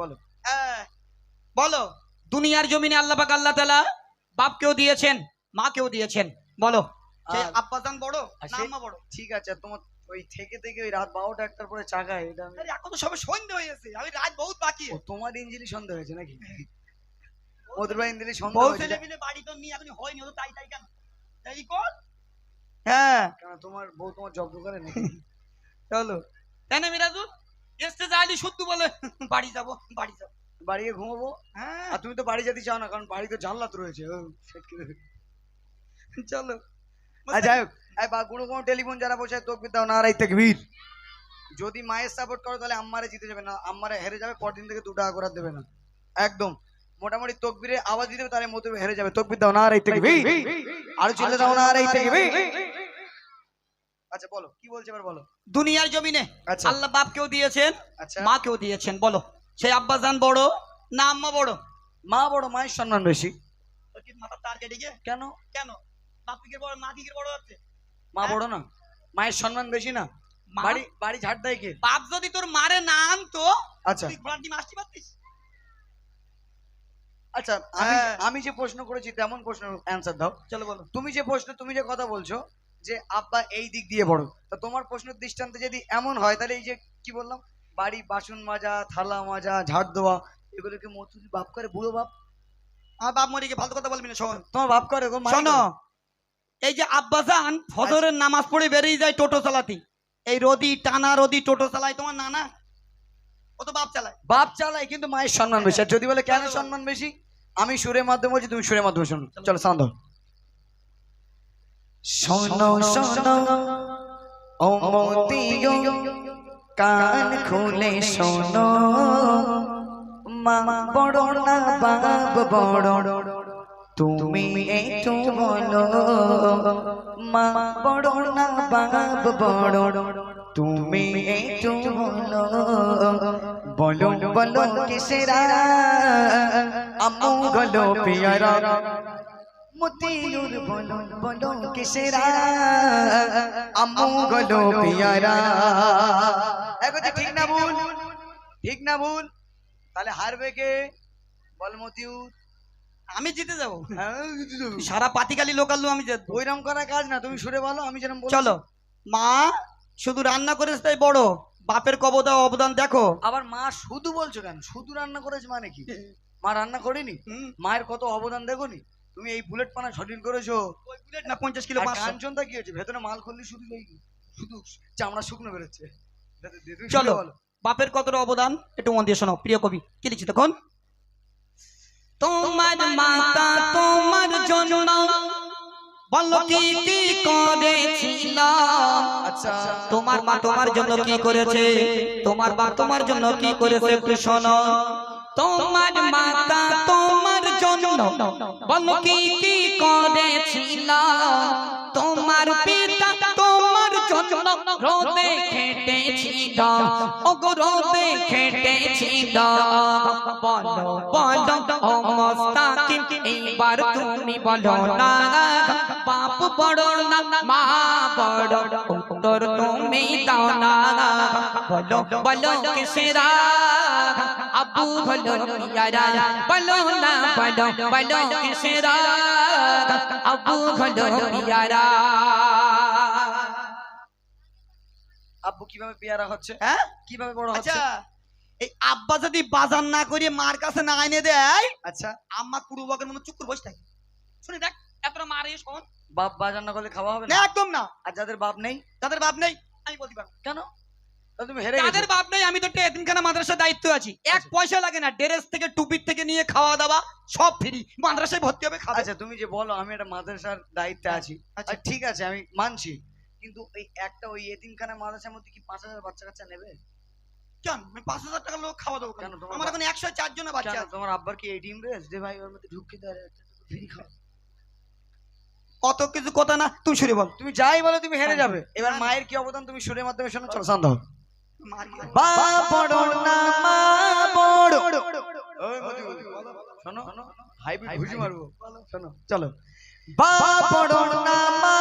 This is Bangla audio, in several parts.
বলো। হ্যাঁ, বলো। দুনিয়ার জমিনে আল্লাহ পাক আল্লাহ তালা বাপকেও দিয়েছেন মাকেও দিয়েছেন। বলো। আর- বড় আর না সে- বড়? ঠিক আছে তোমার ওই থেকে থেকে ওই রাত বারোটা একটার পরে চাকায় এটা এখন তো সবে সন্ধে হয়ে গেছে। আমি রাত বহুত বাকি। তোমার ইঞ্জিলি সন্দেহ হয়েছে নাকি? মধুর ভাই ইঞ্জিলি সন্দেহ হয়েছে। ছেলে মিলে বাড়ি তো নিয়ে এখনই হয়নি তো তাই তাই কেন? এই কর? হ্যাঁ। তোমার বউ তোমার জব্দ করে নাকি? চলো। তাই না মিরাজুল যাইলি শুদ্ধ বলে বাড়ি যাব বাড়ি যাব। বাড়ি গিয়ে ঘুমাবো? হ্যাঁ। আর তুমি তো বাড়ি যেতে চাও না কারণ বাড়িতে জানলাত রয়েছে। চলো। আর যাই হোক। কোনো কোনো টেলিফোন যারা বসে তোকে দাও না রাই তেকবীর যদি মায়ের সাপোর্ট করো তাহলে আম্মারে জিতে যাবে না আম্মারে হেরে যাবে পরদিন থেকে দু টাকা করে দেবে না। একদম। মোটামুটি তকবিরে আওয়াজ দিতে হবে তাহলে মতো হেরে যাবে। তকবির দাও না রাই তেকবীর আর চলে দাও না রাই তেকবীর আচ্ছা বলো কি বলছে এবার বলো? দুনিয়ার জমিনে আচ্ছা। আল্লাহ বাপকেও দিয়েছেন আচ্ছা। মাকেও দিয়েছেন বলো। সেই বড় না আম্মা বড়? মা বড় মায়ের সম্মান বেশি। তোর মাথার তার কেটে গিয়ে? কেন? কেন? বাপিকে বড় মা দিকে বড় হচ্ছে? মা বড় না মায়ের সম্মান বেশি না। বাড়ি বাড়ি ঝাড় দেয় কে? বাপ যদি তোর মারে না আনতো আচ্ছা। তুই ঘোড়ার ডিম আসতে পারতিস? আচ্ছা আমি হ্যাঁ। আমি যে প্রশ্ন করেছি তেমন প্রশ্ন অ্যান্সার দাও। চলো বলো। তুমি যে প্রশ্ন তুমি যে কথা বলছো যে আব্বা এই দিক দিয়ে বড়। তা তোমার প্রশ্নের দৃষ্টান্তে যদি এমন হয় তাহলে এই যে কি বললাম? বাড়ি বাসন মাজা থালা মাজা ঝাড় দেওয়া এগুলোকে মতুরি বাপ করে বুড়ো বাপ? আমার বাপ মরিকে ফালতু কথা বলবি না শোন। তোমার বাপ করে গো শোনো এই যে আব্বাসান ফজরের নামাজ পড়ে বেরিয়ে যায় টোটো চালাতি। এই রদি টানা রদি টোটো চালায় তোমার নানা? ও তো বাপ চালায়। বাপ চালায় কিন্তু মায়ের সম্মান বেশি। আর যদি বলে কেন সম্মান বেশি? আমি সুরের মাধ্যমে বলছি তুমি সুরের মাধ্যমে শোনো। চলো। সান্দ শোনো শোনো ও মতিও কান খুলে শোনো। মা, বড় না, বাপ, বড়, তুমি একটু বলো। মা, বড় না, বাপ, বড়, তুমি একটু বলো। বলো বলো, কিসেরা? আম্মু গলো, পিয়ারা। মতিউর বলো বলো কিসেরা? আম্মু গলো পিয়ারা। এখন ঠিক না ভুল? ঠিক না ভুল? তাহলে হারবে কে? বল মতিউর। আমি জিতে যাব। হ্যাঁ, সারা পাতিকালি লোকাল আমি জিতবো। ওইরকম করা কাজ না তুমি সুরে বলো আমি যেরকম চলো। মা শুধু রান্না করেছে তাই বড়। বাপের কবদা অবদান দেখো। আবার মা শুধু বলছো কেন? শুধু রান্না করেছে মানে কি? মা রান্না করেনি? হুম, মায়ের কত অবদান দেখোনি? তুমি এই বুলেট পানা শটিং করেছ। ওই বুলেট না পঞ্চাশ কিলো কাঞ্চনটা কি হয়েছে? ভেতরে মাল খুললি শুধু এই শুধু চামড়া শুকনো বেরোচ্ছে। চলো। বাপের কতটা অবদান একটু মন দিয়ে শোনো প্রিয় কবি কি লিখছি তখন? তোমার মাতা তোমার জন্য বলো কি কি করেছিল আচ্ছা তোমার মা তোমার জন্য কি করেছে? তোমার মা তোমার জন্য কি করেছে একটু শোনো তোমার তোমার কি করেছিল? তোমার পিতা তোমার জন্য রোদে খেটেছিল। ওগো, রোদে খেটেছিল। বলো বলো, ও মস্তাকিম, এইবার তুমি বলো না। বাপ বড় না, মা বড়, উত্তর তুমি দাও না। বলো বলো, কিসেরা? আবু হলো পিয়ারা বলো না বলো বলো কিসেরা আবু হলো পিয়ারা আব্বু কীভাবে পেয়ারা হচ্ছে? হ্যাঁ? কীভাবে বড় হচ্ছে? আচ্ছা। এই আব্বা যদি বাজার না করিয়ে মার কাছে না এনে দেয় আচ্ছা। আম্মা কুড়ু বকের মতো চুপ করে বসে থাকে। শুনি দেখ এতটা মারে শোন। বাপ বাজার না করলে খাওয়া হবে না? একদম না। আর যাদের বাপ নেই? তাদের বাপ নেই আমি বলতে পারব কেন? তুমি হেরে তাদের বাপ নেই আমি তো এতিমখানা মাদ্রাসার দায়িত্ব আছি। এক পয়সা লাগে না ড্রেস থেকে টুপির থেকে নিয়ে খাওয়া দাওয়া সব ফ্রি মাদ্রাসায় ভর্তি হবে আচ্ছা তুমি যে বলো আমি একটা মাদ্রাসার দায়িত্বে আছি। আচ্ছা। ঠিক আছে আমি মানছি। কিন্তু ওই একটা ওই এতিমখানা মাদ্রাসার মধ্যে কি পাঁচ হাজার বাচ্চা কাচ্চা নেবে? কেন? আমি পাঁচ হাজার টাকা লোক খাওয়া দেবো কেন আমার এখন একশো চার জন বাচ্চা তোমার আব্বার কি এটিএম রেস? যে ভাই ওর মধ্যে ঢুকে দেয় ফ্রি খাও অত কিছু কথা না তুই শুনে বল। তুমি যাই বলো তুমি হেরে হ্যাঁ। যাবে। এবার হ্যাঁ। মায়ের কি অবদান তুমি সুরের মাধ্যমে শোনো চলো শান্ত বা বড় না মা বড়। ওই মতি, শোনো হাইব্রিড ঘুষি মারবো। শোনো চলো। বা বড় না মা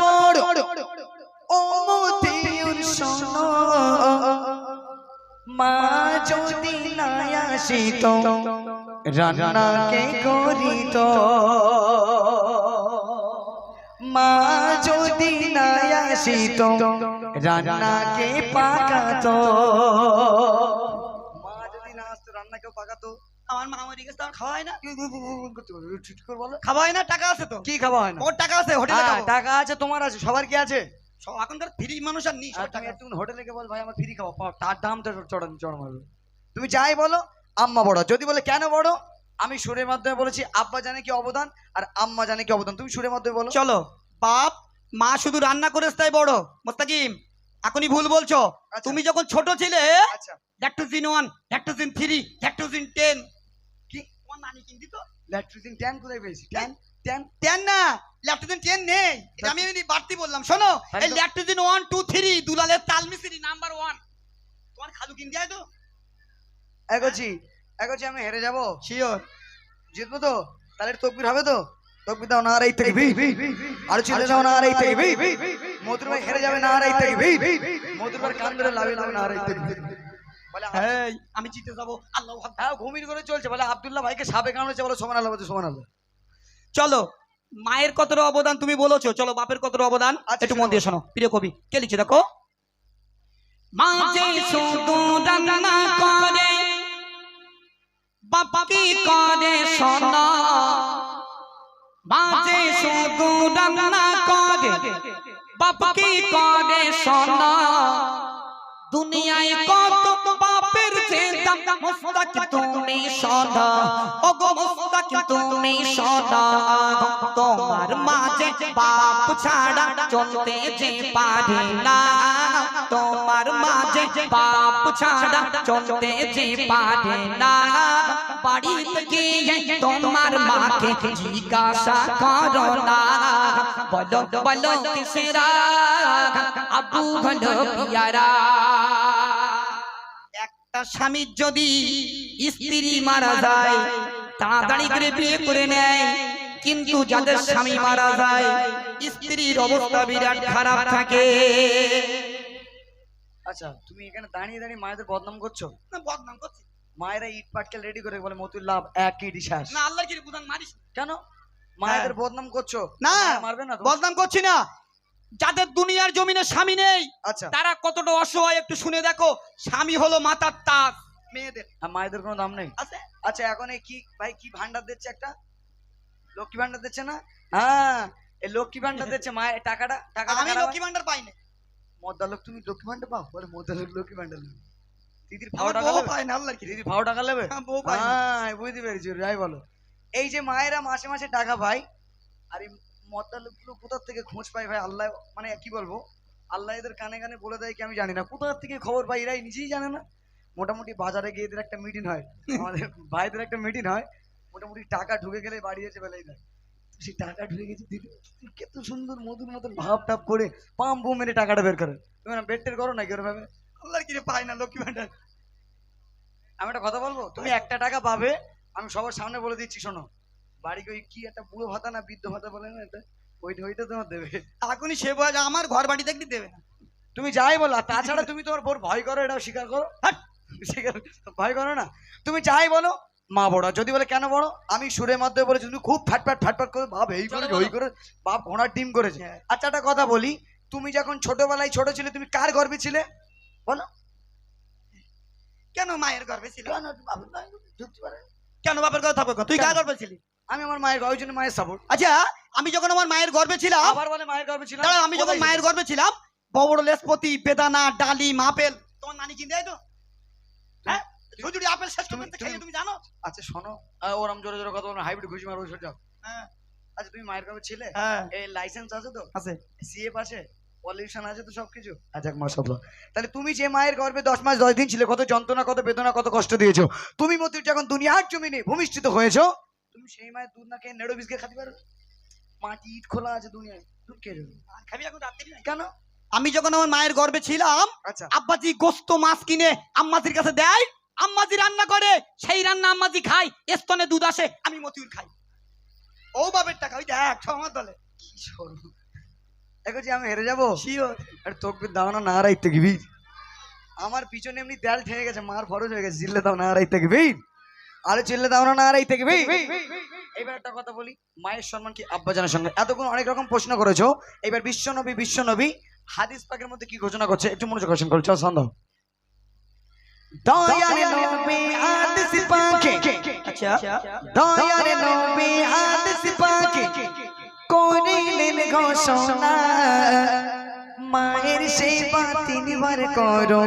বড়। ও মতিউর শোনো। মা যদি না আসিত রান্নাকে করিত। মা যদি না আসিত রান্নাকে পাকাতো। মা যদি না আসতো পাকাতো। আমার মা মরে গেছে তো আর খাওয়া হয় না ঠিক করে বলো। খাওয়া না টাকা আছে তো। কি খাওয়া না? ওর টাকা আছে হোটেলে টাকা আছে তোমার আছে সবার কি আছে? সব এখনকার ফ্রি মানুষ আর নেই সব তুমি টাকা। হোটেলে গিয়ে বল ভাই আমার ফ্রি খাওয়া। তার দাম তো চড়া চড়া মারবে। তুমি যাই বলো আম্মা বড়। যদি বলে কেন বড়? আমি সুরের মাধ্যমে বলেছি আব্বা জানে কি অবদান আর আম্মা জানে কি অবদান। তুমি সুরের মাধ্যমে বলো। চলো বাপ মা শুধু রান্না করেছে তাই বড় মোস্তাকিম এখনই ভুল বলছো। আচ্ছা। তুমি যখন ছোট ছিলে আচ্ছা। Lactogen one Lactogen three Lactogen ten কি? তোমার নানি কিনতি তো। ল্যাট্রিন ট্যান কোথায় পেয়েছি? ট্যান ট্যান টেন না ল্যাকটোজিন টেন নেই। এটা আমি এমনি বাড়তি বললাম। শোনো তাই এই ল্যাকটোজিন ওয়ান টু থ্রি দুলালের তাল মিস্ত্রি নাম্বার ওয়ান তোমার খালু কিনতে হয় তো? এগোছি এগোছি আমি হেরে যাব শিওর জিতবো তো তাহলে তকবির হবে তো তকবির দাও না আর এই থেকে আর চিল্লে দাও না আর এই থেকে মধুর ভাই হেরে যাবে না আর এই থেকে মধুর ভাই কান ধরে লাভে লাভে না আর এই থেকে বলে আমি জিতে যাব আল্লাহ হ্যাঁ ঘুমির করে চলছে বলে আব্দুল্লাহ ভাইকে সাপে কামড়েছে বলে সমান আল্লাহ সমান আল্লাহ চলো মায়ের কতটা অবদান তুমি বলেছ চলো বাপের কতটা অবদান আচ্ছা, একটু মন দিয়ে শোনো প্রিয় কবি কে লিখছে দেখো মা যে শুধু রান্না করে বাপ কি করে শোনো? মা যে শুধু রান্না করে। বাপ কি করে সোনা দুনিয়ায় কত চিন্তা মুস্তাক তুমি সদা। ওগো মুস্তাক তুমি সদা। তোমার মাঝে বাপ ছাড়া চলতে যে পারে না। তোমার মাঝে বাপ ছাড়া চলতে যে পারে না। বাড়িতে গিয়ে তোমার মাকে জিজ্ঞাসা করো না। বলো বলো, কিসেরা আবু হলো পিয়ারা। একটা স্বামীর যদি স্ত্রী মারা যায় তাড়াতাড়ি করে বিয়ে করে নেয়। কিন্তু যাদের স্বামী মারা যায় স্ত্রীর অবস্থা বিরাট খারাপ থাকে। আচ্ছা তুমি এখানে দাঁড়িয়ে দাঁড়িয়ে মায়েদের বদনাম করছ? না বদনাম করছি। মায়েরা ইট পাটকেল রেডি করে বলে মতুর লাভ এক ইট শ্বাস না আল্লাহ কি বুঝান মারিস। কেন? মায়েদের বদনাম করছ? না মারবে না বদনাম করছি না। যাদের দুনিয়ার জমিনে স্বামী নেই আচ্ছা। তারা কতটা অসহায় একটু শুনে দেখো স্বামী হলো মাতার তাক মেয়েদের। আর মায়েদের কোনো দাম নেই। আছে? আচ্ছা এখন এই কি ভাই কি ভান্ডার দিচ্ছে একটা? লক্ষ্মী ভান্ডার দিচ্ছে না? হ্যাঁ। এই লক্ষ্মী ভান্ডার দিচ্ছে মায়ের টাকাটা? টাকাটা আমি লক্ষ্মী ভান্ডার পাই না মদ্দা লোক তুমি লক্ষ্মী ভান্ডার পাও? বলে মদ্দা লোক লক্ষ্মী ভান্ডার নেবে দিদির ভাও টাকা নেবে পায় না আল্লাহ কি দিদির ভাও টাকা নেবে হ্যাঁ, বউ পায় না। হ্যাঁ বুঝতে পেরেছি যাই বলো। এই যে মায়েরা মাসে মাসে টাকা পায় আর মদ্দা কোথার থেকে খোঁজ পায় ভাই? আল্লাহ মানে কি বলব? আল্লাহ এদের কানে কানে বলে দেয় কি আমি জানি না। কোথার থেকে খবর পাই? এরাই নিজেই জানে না। মোটামুটি বাজারে গিয়ে এদের একটা মিটিং হয়। আমাদের ভাইদের একটা মিটিং হয়। মোটামুটি টাকা ঢুকে গেলে বাড়ি এসে বেলাই দেয়। সেই টাকা ঢুকে গেছে দিদি কত সুন্দর মধুর মতন ভাব টাপ করে পাম বু মেরে টাকাটা বের করে। তুমি না বেড টের করো নাকি ওরভাবে আল্লাহর কি রে পায় না, লক্ষ্মী ভান্ডার। আমি একটা কথা বলব? তুমি একটা টাকা পাবে, আমি সবার সামনে বলে দিচ্ছি, শোনো। বাড়ি ওই কি একটা বুড়ো ভাতা না বৃদ্ধ ভাতা বলে না এটা? ওইটা ওইটা তোমার দেবে। এখনই সে বয়স আমার ঘর বাড়ি দেখতে দেবে না। তুমি যাই বলো তাছাড়া তুমি তোমার বোর ভয় করো এটাও স্বীকার করো। হাট! স্বীকার ভয় করো না। তুমি যাই বলো মা বড় যদি বলে কেন বড়? আমি সুরের মাধ্যমে বলেছি তুমি খুব ফ্যাটফ্যাট ফ্যাটফ্যাট করে বাপ এই করে ওই করে বাপ ঘোড়ার ডিম করেছে। হ্যাঁ। আচ্ছা একটা কথা বলি তুমি যখন ছোটবেলায় ছোট ছিলে তুমি কার গর্বে ছিলে? বলো। কেন মায়ের গর্বে ছিল? কেন? বাপের কথা থাকবে তুই কার গর্বে ছিলি? আমি আমার মায়ের ওই জন্য মায়ের সাপোর্ট আচ্ছা আমি যখন আমার মায়ের গর্ভে ছিলাম আবার বলে মায়ের গর্বে ছিলাম? দাঁড়াও, আমি যখন মায়ের গর্ভে ছিলাম বড় লেসপতি বেদানা ডালিম আপেল তোমার নানি কিনে দেয় তো হ্যাঁ? ঝুড়ি আপেল শেষ তুমি- জানো? আচ্ছা শোনো। ওরম জোরে জোরে কথা বলো হাইব্রিড ঘুষি মারো সোজা হ্যাঁ। আচ্ছা তুমি মায়ের ছিলে? হ্যাঁ। এই লাইসেন্স আছে তো? আছে। সিএফ আছে পলিউশন আছে তো সবকিছু? আচ্ছা তাহলে তুমি যে মায়ের গর্ভে দশ মাস দশ দিন ছিলে কত যন্ত্রণা কত বেদনা কত কষ্ট দিয়েছ? তুমি মতির যখন দুনিয়ার জমিনে ভূমিষ্ঠিত হয়েছো তুমি সেই মায়ের দুধ না খেয়ে নেড়ো বিস্কে খাতে পারো মাটি ইট খোলা আছে দুনিয়ায় তুমি কে যাবে খাবি এখন রাত্রি নাই কেন আমি যখন আমার মায়ের গর্ভে ছিলাম আচ্ছা। আব্বাজি গোস্ত মাছ কিনে আম্মাজির কাছে দেয় আম্মাজি রান্না করে সেই রান্না আম্মাজি খাই স্তনে দুধ আসে আমি মতিউর খাই। ও বাবের টাকা ওই দেখ আমার দলে। কি সরু। দেখো যে আমি হেরে যাব? আর তোকে দাও না না রাইতে গিবি। আমার পিছনে এমনি দেয়াল ঠেকে গেছে মার ফরজ হয়ে গেছে জিল্লে দাও না আর এই থেকে ভিড় আরে চিল্লে দাও না না আর এই থেকে এবার একটা কথা বলি মায়ের সম্মান কি আব্বাজানের সঙ্গে? এতক্ষণ অনেক রকম প্রশ্ন করেছ এবার বিশ্বনবী বিশ্বনবী হাদিস পাকের মধ্যে কি ঘোষণা করছে? একটু মনোযোগ আকর্ষণ করো চল সন্দেহ দয়ারে নবী হাদিস পাকে। আচ্ছা। দয়ারে নবী হাদিস পাকে। করিলেন ঘোষণা। মায়ের সেবা তিনবার করো।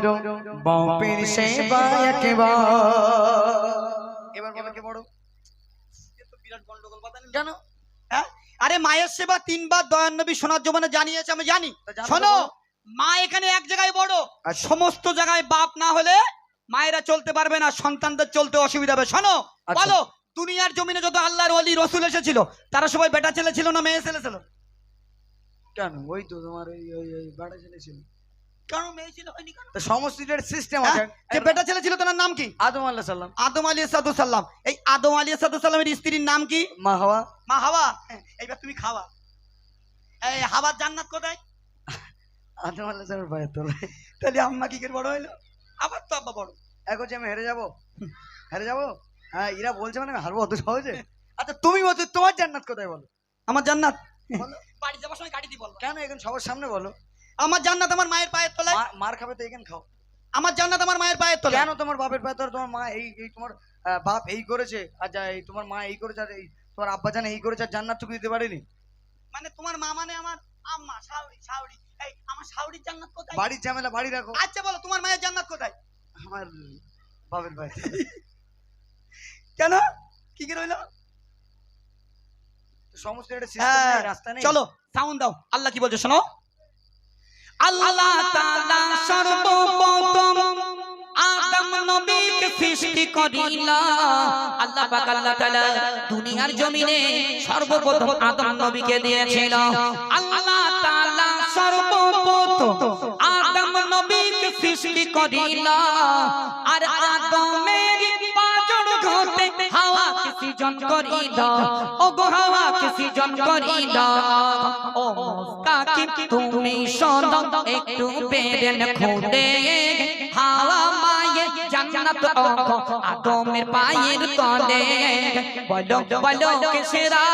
বাপের সেবা একবার এবার বলো কে বড় বিরাট জানো? হ্যাঁ? আরে মায়ের সেবা তিনবার দয়ান নবী সোনার জমানে জানিয়েছে আমি জানি। শোনো মা এখানে এক জায়গায় বড়। আচ্ছা। সমস্ত জায়গায় বাপ না হলে মায়েরা চলতে পারবে না সন্তানদের চলতে অসুবিধা হবে। শোনো আচ্ছা। বলো দুনিয়ার জমিনে যত আল্লাহর অলি রসুল এসেছিল তারা সবাই বেটা ছেলে ছিল না মেয়ে ছেলে ছিল? কেন? ওই তো তোমার ওই ওই বাড়া ছেলে ছিল। কেন মেয়ে ছিল? হয়নি কেন? তো সমষ্টিটার সিস্টেম হ্যাঁ? আছে। যে বেটা ছেলে ছিল তার নাম কি? আদম আল্লাহ সাল্লাম আদম আলী সাল্লাম এই আদম আলী সাল্লামের স্ত্রীর নাম কি? মা হওয়া। মা হাওয়া। এইবার তুমি খাওয়া। এই হাওয়ার জান্নাত কোথায়? আদম আল্লাহ সাল্লামের পায়ের তলায়। তাহলে আম্মা কি করে বড় হইল আবার তো আব্বা বড়। এখন যে আমি হেরে যাব? হেরে যাব? হ্যাঁ এরা বলছে মানে আমি হারবো অত সহজে? আচ্ছা তুমি বলছো তোমার জান্নাত কোথায় বলো? আমার জান্নাত? বলো। বাড়ি যাবার সময় গাড়ি দিয়ে বলব কেন এখন সবার সামনে বলো? আমার জান্নাত আমার মায়ের পায়ের তলায়। মার খাবে তো এখানে খাও। আমার জান্নাত আমার মায়ের পায়ের তলায়। কেন তোমার বাপের পায়ে তোর তোমার মা এই এই তোমার বাপ এই করেছে আর যা এই তোমার মা এই করেছে আর এই তোমার আব্বা জানে এই করেছে আর জান্নাত টুকু দিতে পারেনি? মানে তোমার মা মানে আমার আম্মা শাওরি শাওরি এই আমার শাওরির জান্নাত কোথায়? বাড়ির ঝামেলা বাড়ি রাখো। আচ্ছা বলো তোমার মায়ের জান্নাত কোথায়? আমার বাপের পায়ে। কেন? কি কি হইল সমস্ত একটা হ্যাঁ, সিস্টেম রাস্তা নেই। চলো সাউন্ড দাও। আল্লাহ কি বলছে শোনো? আল্লাহ তাআলা সর্বপ্রথম আদম নবীকে সৃষ্টি আল্লাহ পাক আল্লাহ তাআলা দুনিয়ার জমিনে সর্বপ্রথম আদম নবীকে দিয়েছিল। আল্লাহ তাআলা সর্বপ্রথম আদম নবীকে সৃষ্টি করিলা। আর হাওয়া কে সৃজন করিল। ও গো হাওয়া কে সৃজন করিল। ও মুস্তাকিম তুমি শোনো একটু বেরেন খুলে হাওয়া মায়ের জান্নাত অঙ্ক আদমের পায়ের তলে। বলো বলো কিসেরা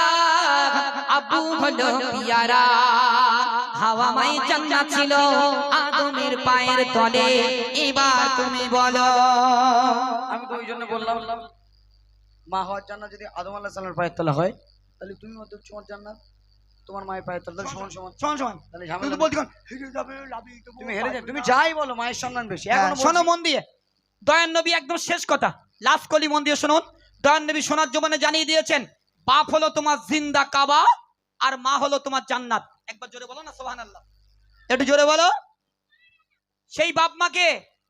আবু হলো পিয়ারা। হাওয়া মায়ের জান্নাত ছিল আদমের পায়ের তলে। এবার তুমি বলো। আমি তো ওই জন্য বললাম। মা হওয়ার জান্নাত যদি আদম আল্লাহ সাল্লামের পায়ের তলা হয় তাহলে তুমি হতো তোমার জান্নাত তোমার মায়ের পায়ের তলা সমান সমান। সমান সমান। তাহলে তুমি বলতে কোন হেরে যাবে তুমি হেরে যাও তুমি যাই বলো মায়ের সম্মান বেশি। হ্যাঁ, এখন শোনো মন দিয়ে। দয়ান নবী একদম শেষ কথা। লাস্ট কলি মন দিয়ে শুনুন। দয়ান নবী সোনার জমানে জানিয়ে দিয়েছেন বাপ হলো তোমার জিন্দা কাবা আর মা হলো তোমার জান্নাত। একবার জোরে বলো না সোহান আল্লাহ একটু জোরে বলো। সেই বাপ মাকে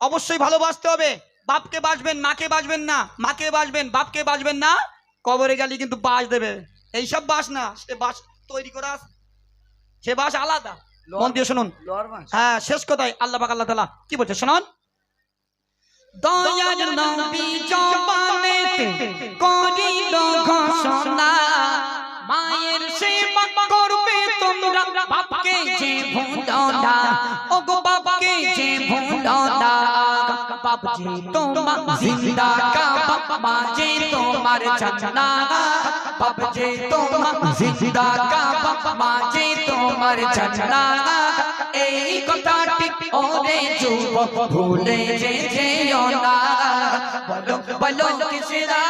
অবশ্যই ভালোবাসতে হবে। বাপকে বাসবেন মাকে বাসবেন না। মাকে বাসবেন বাপকে বাসবেন না। কবরে গেলে কিন্তু বাস দেবে। এইসব বাস না সে বাস তৈরি করা। সে বাস আলাদা। মন দিয়ে শুনুন। হ্যাঁ শেষ কথায় আল্লাহ পাক আল্লাহ তাআলা কি বলছে? শুনুন। দয়ার নবী জবানেতে করিল ঘোষণা। মায়ের সেবা বাপ যে তোমার জিন্দা কা বাপ মা যে তোমার জান্নাত বাপ যে তোমার জিন্দা কা বাপ মা যে তোমার জান্নাত এই কথাটি ওরে যুবক ভুলে যে যেও না বলো বলো কিসরা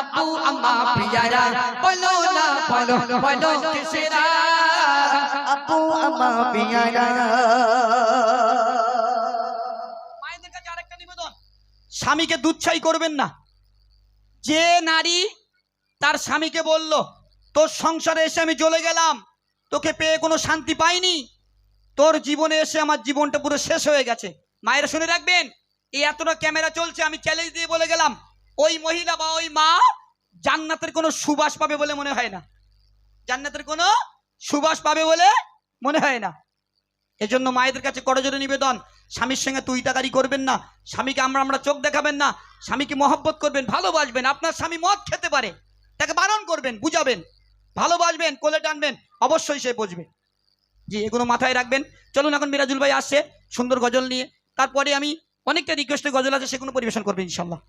আব্বু আম্মা প্রিয়ারা বলো না বলো বলো কিসরা আপু আমা পিয়ারা স্বামীকে দুচ্ছাই করবেন না। যে নারী তার স্বামীকে বলল, তোর সংসারে এসে আমি চলে গেলাম। তোকে পেয়ে কোনো শান্তি পাইনি। তোর জীবনে এসে আমার জীবনটা পুরো শেষ হয়ে গেছে। মায়েরা শুনে রাখবেন, এই এতটা ক্যামেরা চলছে, আমি চ্যালেঞ্জ দিয়ে বলে গেলাম, ওই মহিলা বা ওই মা জান্নাতের কোনো সুবাস পাবে বলে মনে হয় না। জান্নাতের কোনো সুবাস পাবে বলে মনে হয় না। এজন্য মায়েদের কাছে করজোরে নিবেদন স্বামীর সঙ্গে তুই তাকারি করবেন না, স্বামীকে আমরা আমরা চোখ দেখাবেন না, স্বামীকে মহব্বত করবেন, ভালোবাসবেন, আপনার স্বামী মদ খেতে পারে, তাকে বারণ করবেন, বুঝাবেন, ভালোবাসবেন, কোলে টানবেন, অবশ্যই সে বুঝবে। জি, এগুলো মাথায় রাখবেন। চলুন এখন মিরাজুল ভাই আসছে সুন্দর গজল নিয়ে। তারপরে আমি অনেকটা রিকোয়েস্টের গজল আছে, সেগুলো পরিবেশন করবেন ইনশাল্লাহ।